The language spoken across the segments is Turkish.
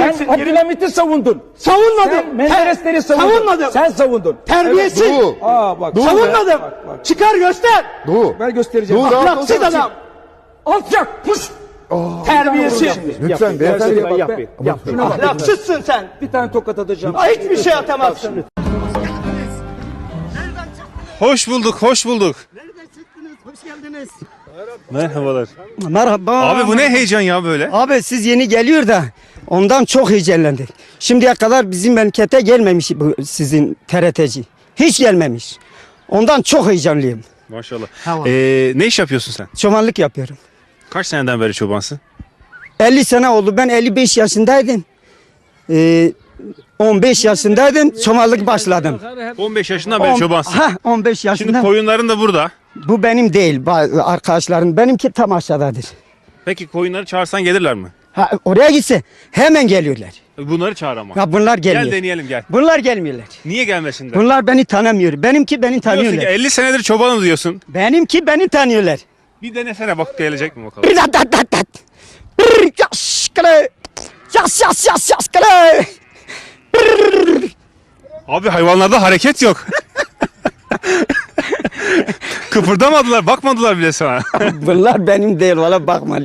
Sen Abdülhamit'i savundun. Savunmadım. Sen Menderesleri savundun. Savunmadım. Sen savundun. Terbiyesiz. Evet, Doğu. Aa bak. Doğu. Savunmadım. Bak, bak. Çıkar göster. Doğu. Ben göstereceğim. Doğu, Ahlaksız adam. Alçak. Puş. Terbiyesiz. Lütfen beyefendi. Yap. Şuna bak. Ahlaksızsın sen. Bir tane tokat atacağım. Hiçbir şey atamazsın. Hoş bulduk, hoş bulduk. Hoş geldiniz. Merhabalar. Merhaba. Abi bu ne heyecan ya böyle? Abi siz yeni geliyor da ondan çok heyecanlandık. Şimdiye kadar bizim memlekete gelmemiş bu sizin TRT'ci. Hiç gelmemiş. Ondan çok heyecanlıyım. Maşallah. Tamam. Ee, ne iş yapıyorsun sen? Çobanlık yapıyorum. Kaç seneden beri çobansın? 50 sene oldu. Ben 55 yaşındaydım. Ee, 15 yaşındaydım. Çobanlık başladım. 15 yaşından beri On- çobansın. Ha, 15 Şimdi yaşında. koyunların da burada. Bu benim değil bazı arkadaşlarım. Benimki tam aşağıdadır. Peki koyunları çağırsan gelirler mi? Ha, oraya gitse hemen geliyorlar. Bunları çağır ama. Ya bunlar gelmiyor. Gel deneyelim gel. Bunlar gelmiyorlar. Niye gelmesinler? Bunlar beni tanımıyor. Benimki beni Diyorsun ki tanıyorlar. 50 senedir çobanım diyorsun. Benimki beni tanıyorlar. Bir denesene bak gelecek mi bakalım. Bir dat dat dat dat. Bir yas kale. Yas yas yas yas kale. Abi hayvanlarda hareket yok. Kıpırdamadılar, bakmadılar bile sana. Bunlar benim değil valla bakma.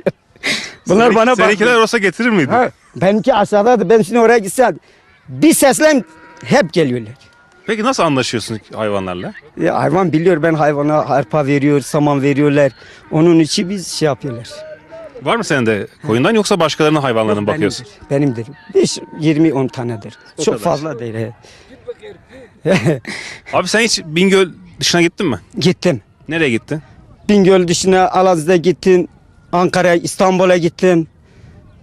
Bunlar bana Seninkiler olsa getirir miydin? Ha, benimki aşağıdadır. Ben şimdi oraya gitsem bir seslen hep geliyorlar. Peki nasıl anlaşıyorsun hayvanlarla? Ya hayvan biliyor ben hayvana arpa veriyor, saman veriyorlar. Onun için biz şey yapıyorlar. Var mı senin de koyundan yoksa başkalarının hayvanlarına mı bakıyorsun? Benimdir. 5 20 10 tanedir. Çok kadar. fazla değil. he. Abi sen hiç Bingöl dışına gittin mi? Gittim. Nereye gittin? Bingöl dışına Alaz'da gittim. Ankara'ya, İstanbul'a gittim.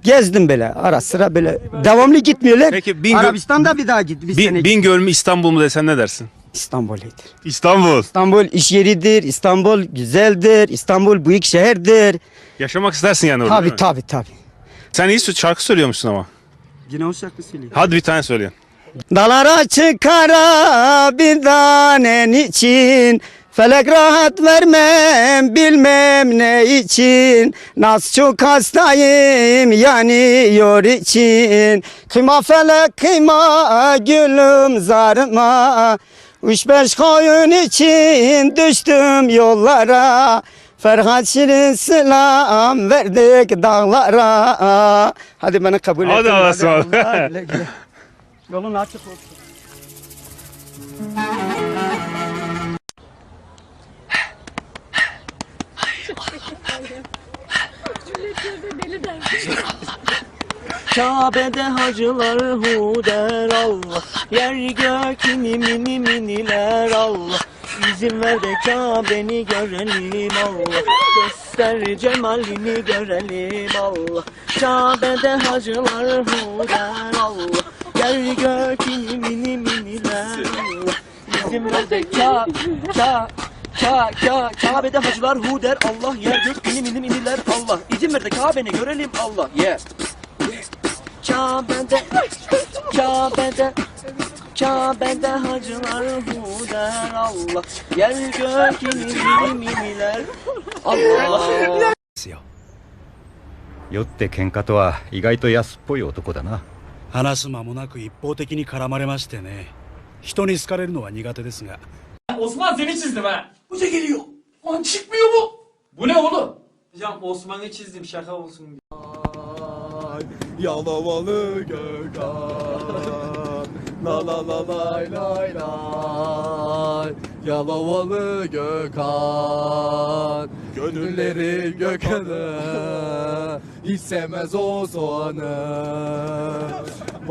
Gezdim böyle ara sıra böyle. Devamlı gitmiyorlar. Peki Bingöl- Arabistan'da bir daha git. Bir Bi- sene git. Bingöl mü İstanbul mu desen ne dersin? İstanbul'uydu. İstanbul. İstanbul iş yeridir. İstanbul güzeldir. İstanbul büyük şehirdir. Yaşamak istersin yani orada değil Tabi mi? tabi tabi. Sen iyi sö- şarkı söylüyormuşsun ama. Yine o şarkı söylüyor. Hadi bir tane söyle. Dalara çıkara bir tanen için Felek rahat vermem bilmem ne için Nasıl çok hastayım yanıyor için Kıyma felek kıyma gülüm zarıma Üç beş koyun için düştüm yollara Ferhat Şirin selam verdik dağlara Hadi beni kabul Hadi edin. Ismarladık. Allah'a. Yolun açık olsun. Kabe'de hacılar hu der Allah. Yer gök mini mini miniler Allah. İzin ver de Kabe'ni görelim Allah. Göster cemalini görelim Allah. Kabe'de hacılar hu der Allah. Yer gök mini mini miniler Allah. İzin ver de Ka Ka Ka Ka Kabe'de hacılar hu der Allah Yer gök mini mini miniler Allah İzin ver de Kabe'ni görelim Allah Yeah Kabe'de Kabe'de Kabe'de hacılar hu der Allah Yer gök mini miniler Allah 酔って喧嘩とは意外と安っぽい男だな話す間もなく一方的に絡まれましてね人に好かれるのは苦手ですが Osman seni çizdim ha. Hoca geliyor. Lan çıkmıyor bu. Bu ne oğlum? Hocam Osman'ı çizdim şaka olsun diye. Yalavalı Gökhan La la la lay lay lay Yalavalı Gökhan Gönülleri Gökhan'ı Hiç sevmez o soğanı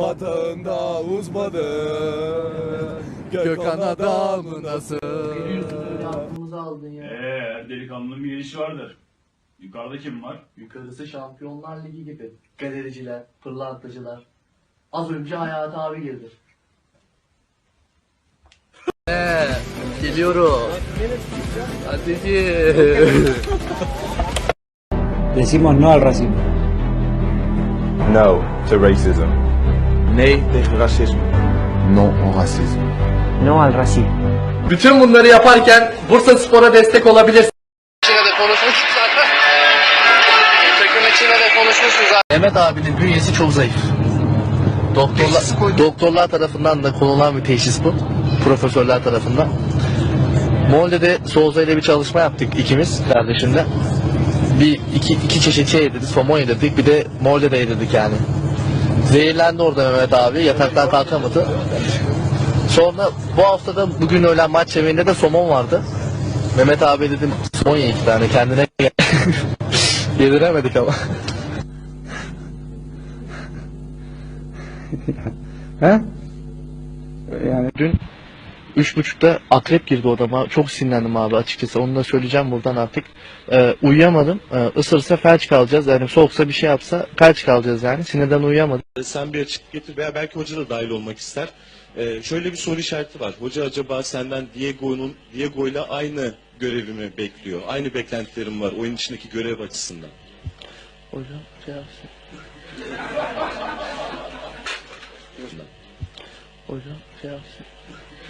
Batağında uzmadı Gökhan adamı nasıl? Aklımızı aldın ya. Eee her delikanlının bir işi vardır. Yukarıda kim var? Yukarısı Şampiyonlar Ligi gibi. Galericiler, pırlantacılar. Az önce Hayat abi girdi. Geliyorum. Hadi Decimos no al racismo. No to racism. No al racismo Bütün bunları yaparken Bursa Spor'a destek olabilirsin. Mehmet abinin bünyesi çok zayıf. Doktorlar, doktorlar tarafından da konulan bir teşhis bu. Profesörler tarafından. Molde'de Souza ile bir çalışma yaptık ikimiz kardeşimle. Bir iki, iki çeşit şey yedirdik, somon yedirdik, bir de Molde'de yedirdik yani. Zehirlendi orada Mehmet abi, yataktan kalkamadı. Sonra bu haftada bugün öğlen maç yemeğinde de somon vardı. Mehmet abi dedim somon ye iki tane kendine gel. Yediremedik ama. He? Yani Dün üç buçukta akrep girdi odama. Çok sinirlendim abi açıkçası. Onu da söyleyeceğim buradan artık. Ee, uyuyamadım. Ee, ısırsa felç kalacağız. Yani soğuksa bir şey yapsa felç kalacağız yani. Sinirden uyuyamadım. Sen bir açık getir veya belki hoca da dahil olmak ister. Ee, şöyle bir soru işareti var. Hoca acaba senden Diego'nun Diego'yla aynı görevimi bekliyor. Aynı beklentilerim var oyun içindeki görev açısından. Hocam şey yapsın. Hocam şey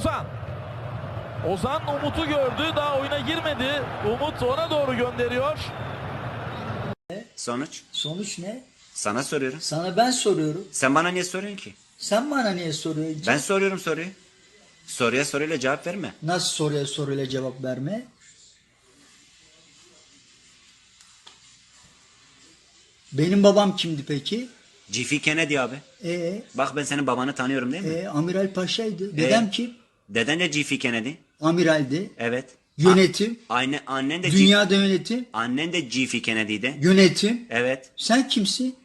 Ozan. Ozan Umut'u gördü. Daha oyuna girmedi. Umut ona doğru gönderiyor. Sonuç? Sonuç ne? Sana soruyorum. Sana ben soruyorum. Sen bana niye soruyorsun ki? Sen bana niye soruyorsun? Ben soruyorum soruyu. Soruya soruyla cevap verme. Nasıl soruya soruyla cevap verme? Benim babam kimdi peki? G.F. Kennedy abi. E, Bak ben senin babanı tanıyorum değil mi? e Amiral Paşa'ydı. Dedem kim? Deden de G.F. Kennedy. Amiraldi. Evet. Yönetim. Anne, annen de Dünyada yönetim. annen de G.F. Kennedy'de. Yönetim. Evet. Sen kimsin?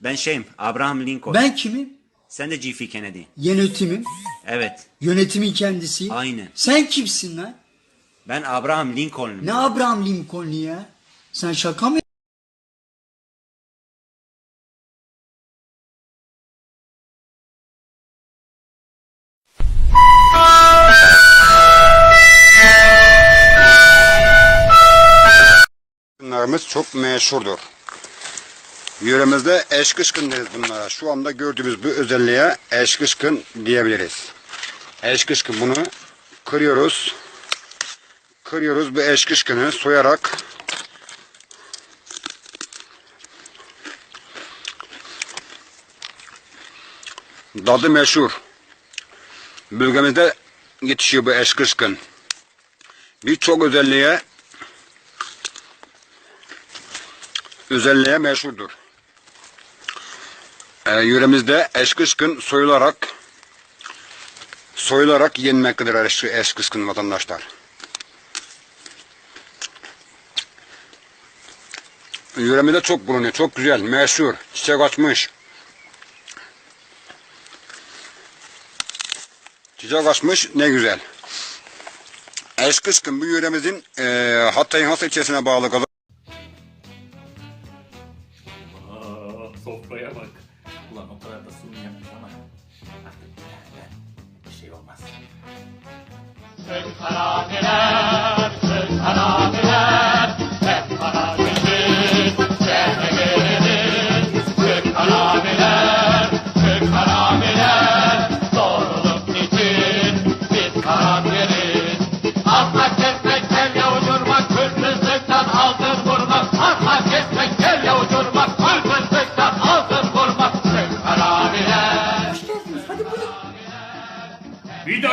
Ben şeyim Abraham Lincoln. Ben kimim? Sen de G.F. Kennedy. Yönetimim. Evet. Yönetimin kendisi. Aynen. Sen kimsin lan? Ben Abraham Lincoln'um. Ne Abraham Lincoln'u ya? Sen şaka mı? Bunlarımız çok meşhurdur. Yöremizde eşkışkın deriz bunlara. Şu anda gördüğümüz bu özelliğe eşkışkın diyebiliriz. Eşkışkın bunu kırıyoruz. Kırıyoruz bu eşkışkını soyarak Dadı meşhur. Bölgemizde yetişiyor bu eşkışkın. Birçok özelliğe özelliğe meşhurdur. Ee, yöremizde eşkışkın soyularak soyularak yenmektedir eş, eşkışkın vatandaşlar. Yöremizde çok bulunuyor. Çok güzel, meşhur, çiçek açmış. Çiçek açmış, ne güzel. Eşkışkın bu yöremizin e, Hatay'ın Has ilçesine bağlı kadar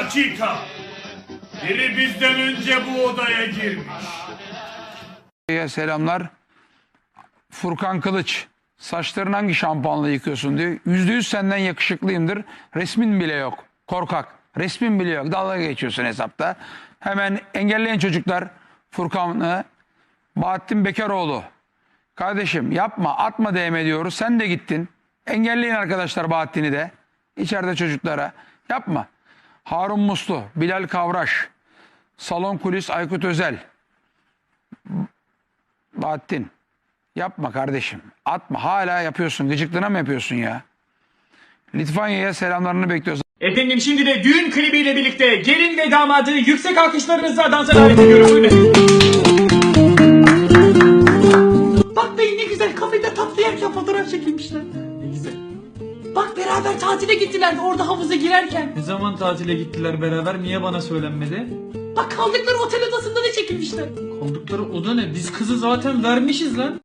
dakika. Biri bizden önce bu odaya girmiş. Selamlar. Furkan Kılıç. Saçlarını hangi şampuanla yıkıyorsun diyor. Yüzde yüz senden yakışıklıyımdır. Resmin bile yok. Korkak. Resmin bile yok. Dalga geçiyorsun hesapta. Hemen engelleyen çocuklar Furkan'ı Bahattin Bekaroğlu. Kardeşim yapma atma DM diyoruz. Sen de gittin. Engelleyin arkadaşlar Bahattin'i de. İçeride çocuklara. Yapma. Harun Muslu, Bilal Kavraş, Salon Kulis Aykut Özel. Bahattin. Yapma kardeşim. Atma. Hala yapıyorsun. Gıcıklığına mı yapıyorsun ya? Litvanya'ya selamlarını bekliyoruz. Efendim şimdi de düğün klibiyle birlikte gelin ve damadı yüksek alkışlarınızla dansa davet ediyorum. Buyurun. Beraber tatile gittiler orada havuza girerken. Ne zaman tatile gittiler beraber niye bana söylenmedi? Bak kaldıkları otel odasında da çekilmişler. Kaldıkları oda ne? Biz kızı zaten vermişiz lan.